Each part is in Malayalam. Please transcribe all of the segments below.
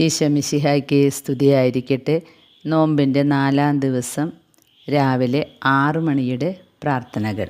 ഈശോമിശിഹായ്ക്ക് സ്തുതിയായിരിക്കട്ടെ. നോമ്പിന്റെ നാലാം ദിവസം രാവിലെ ആറു മണിയുടെ പ്രാർത്ഥനകൾ.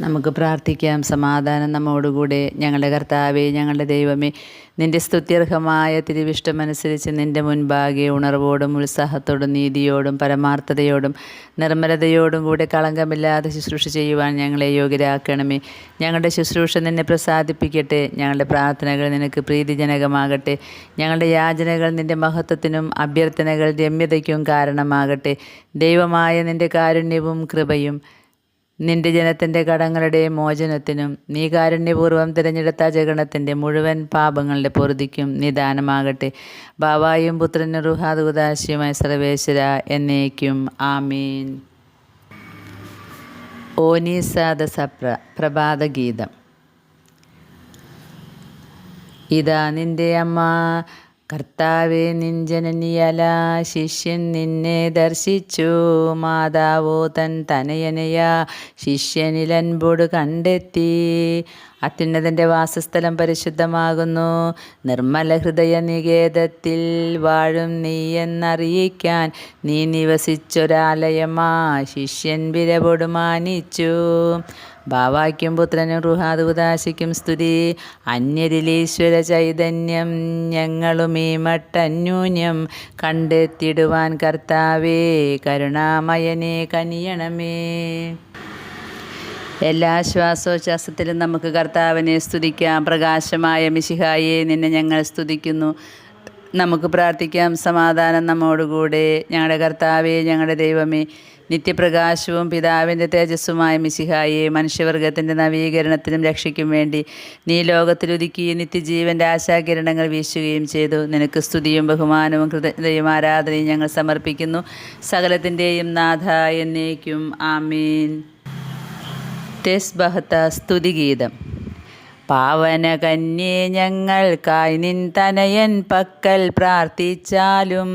നമുക്ക് പ്രാർത്ഥിക്കാം. സമാധാനം നമ്മോടുകൂടെ. ഞങ്ങളുടെ കർത്താവേ ഞങ്ങളുടെ ദൈവമേ നിന്റെ സ്തുത്യർഹമായ തിരുവിഷ്ടമനുസരിച്ച് നിന്റെ മുൻപാകെ ഉണർവോടും ഉത്സാഹത്തോടും നീതിയോടും പരമാർത്ഥതയോടും നിർമ്മലതയോടും കൂടെ കളങ്കമില്ലാതെ ശുശ്രൂഷ ചെയ്യുവാൻ ഞങ്ങളെ യോഗ്യരാക്കണമേ. ഞങ്ങളുടെ ശുശ്രൂഷ നിന്നെ പ്രസാദിപ്പിക്കട്ടെ. ഞങ്ങളുടെ പ്രാർത്ഥനകൾ നിനക്ക് പ്രീതിജനകമാകട്ടെ. ഞങ്ങളുടെ യാചനകൾ നിന്റെ മഹത്വത്തിനും അഭ്യർത്ഥനകൾ രമ്യതയ്ക്കും കാരണമാകട്ടെ. ദൈവമായ നിന്റെ കാരുണ്യവും കൃപയും നിന്റെ ജനത്തിന്റെ കടങ്ങളുടെ മോചനത്തിനും നീ കാരുണ്യപൂർവം തിരഞ്ഞെടുത്ത ജഗണത്തിന്റെ മുഴുവൻ പാപങ്ങളുടെ പൊറുതിക്കും നിദാനമാകട്ടെ. ബാവായും പുത്രനും റുഹാദുദാശിയുമായ സർവേശ്വര എന്നേക്കും. ആമീൻ. ഓനീസാദ സപ്ര പ്രഭാതഗീതം. ഇതാ നിന്റെ അമ്മ കർത്താവെ നിഞ്ചനനിയല ശിഷ്യൻ നിന്നെ ദർശിച്ചു. മാതാവോ തൻ തനയനയ ശിഷ്യനിലൻപോട് കണ്ടെത്തി. അത്യുന്നതന്റെ വാസസ്ഥലം പരിശുദ്ധമാകുന്നു. നിർമ്മല ഹൃദയ നികേതത്തിൽ വാഴും നീ എന്നറിയിക്കാൻ നീ നിവസിച്ചൊരാലയമാ ശിഷ്യൻ വിരപൊടുമാനിച്ചു ഭാവാക്യം പുത്രനും റുഹാദുദാശിക്കും സ്തുതി. അന്യരിലീശ്വര ചൈതന്യം ഞങ്ങളും ഈ മട്ടന്യൂന്യം കണ്ടെത്തിടുവാൻ കർത്താവേ കരുണാമയനെ കനിയണമേ. എല്ലാ ശ്വാസോച്ഛ്വാസത്തിലും നമുക്ക് കർത്താവിനെ സ്തുതിക്കാം. പ്രകാശമായ മിശിഹായെ നിന്നെ ഞങ്ങൾ സ്തുതിക്കുന്നു. നമുക്ക് പ്രാർത്ഥിക്കാം. സമാധാനം നമ്മോടുകൂടെ. ഞങ്ങളുടെ കർത്താവെ ഞങ്ങളുടെ ദൈവമേ നിത്യപ്രകാശവും പിതാവിന്റെ തേജസ്സുമായ മിശിഹായെ മനുഷ്യവർഗത്തിന്റെ നവീകരണത്തിനും രക്ഷയ്ക്കും വേണ്ടി നീ ലോകത്തിലൊതുക്കി നിത്യജീവന്റെ ആശാകിരണങ്ങൾ വീശുകയും ചെയ്തു. നിനക്ക് സ്തുതിയും ബഹുമാനവും കൃതജ്ഞതയും ആരാധനയും ഞങ്ങൾ സമർപ്പിക്കുന്നു. സകലത്തിന്റെയും നാഥ എന്നേക്കും. ആമീൻ. തെസ്ബഹത്ത സ്തുതിഗീതം. പാവന കന്യേ ഞങ്ങൾക്കായി നിൻ തനയൻ പക്കൽ പ്രാർത്ഥിച്ചാലും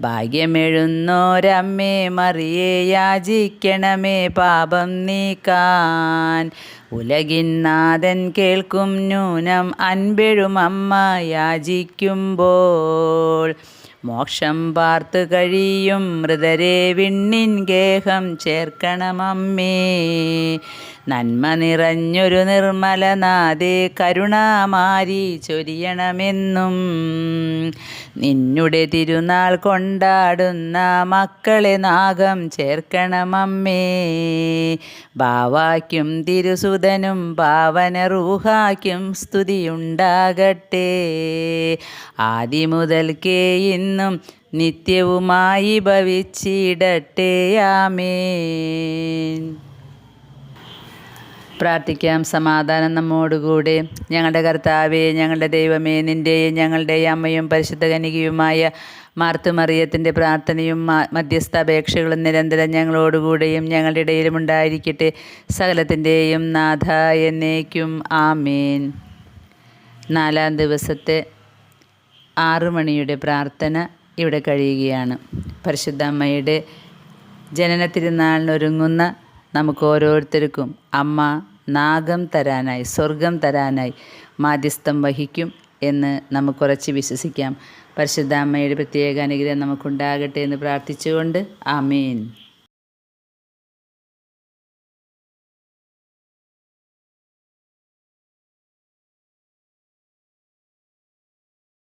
ഭാഗ്യമെഴുന്നോരമ്മേ മറിയെ യാചിക്കണമേ പാപം നീക്കാൻ. ഉലകിന്നാഥൻ കേൾക്കും ന്യൂനം അൻപെഴും അമ്മ യാചിക്കുമ്പോൾ മോക്ഷം പാർത്തു കഴിയും മൃതരെ വിണ്ണിൻ ഗേഹം ചേർക്കണമമ്മേ നന്മ നിറഞ്ഞൊരു നിർമ്മലനാഥേ കരുണാമാരി ചൊരിയണമെന്നും. നിന്നുടെ തിരുനാൾ കൊണ്ടാടുന്ന മക്കളെ നാഗം ചേർക്കണമമ്മേ ബാവാക്കും തിരുസുതനും ഭാവന റൂഹാക്കും സ്തുതിയുണ്ടാകട്ടെ. ആദി മുതൽക്കേ നിത്യവുമായി ഭവിച്ചിടട്ടെ. ആമേൻ. പ്രാർത്ഥിക്കാം. സമാധാനം നമ്മോടുകൂടെ. ഞങ്ങളുടെ കർത്താവേ ഞങ്ങളുടെ ദൈവമേ നിന്റെയും ഞങ്ങളുടെയും അമ്മയും പരിശുദ്ധ കനികയുമായ മാർത്തുമറിയത്തിന്റെ പ്രാർത്ഥനയും മധ്യസ്ഥ അപേക്ഷകളും നിരന്തരം ഞങ്ങളോടുകൂടെയും ഞങ്ങളുടെ ഇടയിലും ഉണ്ടായിരിക്കട്ടെ. സകലത്തിന്റെയും നാഥ എന്നേക്കും. ആമേൻ. നാലാം ദിവസത്തെ ആറു മണിയുടെ പ്രാർത്ഥന ഇവിടെ കഴിയുകയാണ്. പരിശുദ്ധ അമ്മയുടെ ജനന തിരുനാളിനൊരുങ്ങുന്ന നമുക്ക് ഓരോരുത്തർക്കും അമ്മ നാഗം തരാനായി സ്വർഗം തരാനായി മാധ്യസ്ഥം വഹിക്കും എന്ന് നമുക്കുറച്ച് വിശ്വസിക്കാം. പരിശുദ്ധ അമ്മയുടെ പ്രത്യേക അനുഗ്രഹം നമുക്കുണ്ടാകട്ടെ എന്ന് പ്രാർത്ഥിച്ചുകൊണ്ട് ആമേൻ.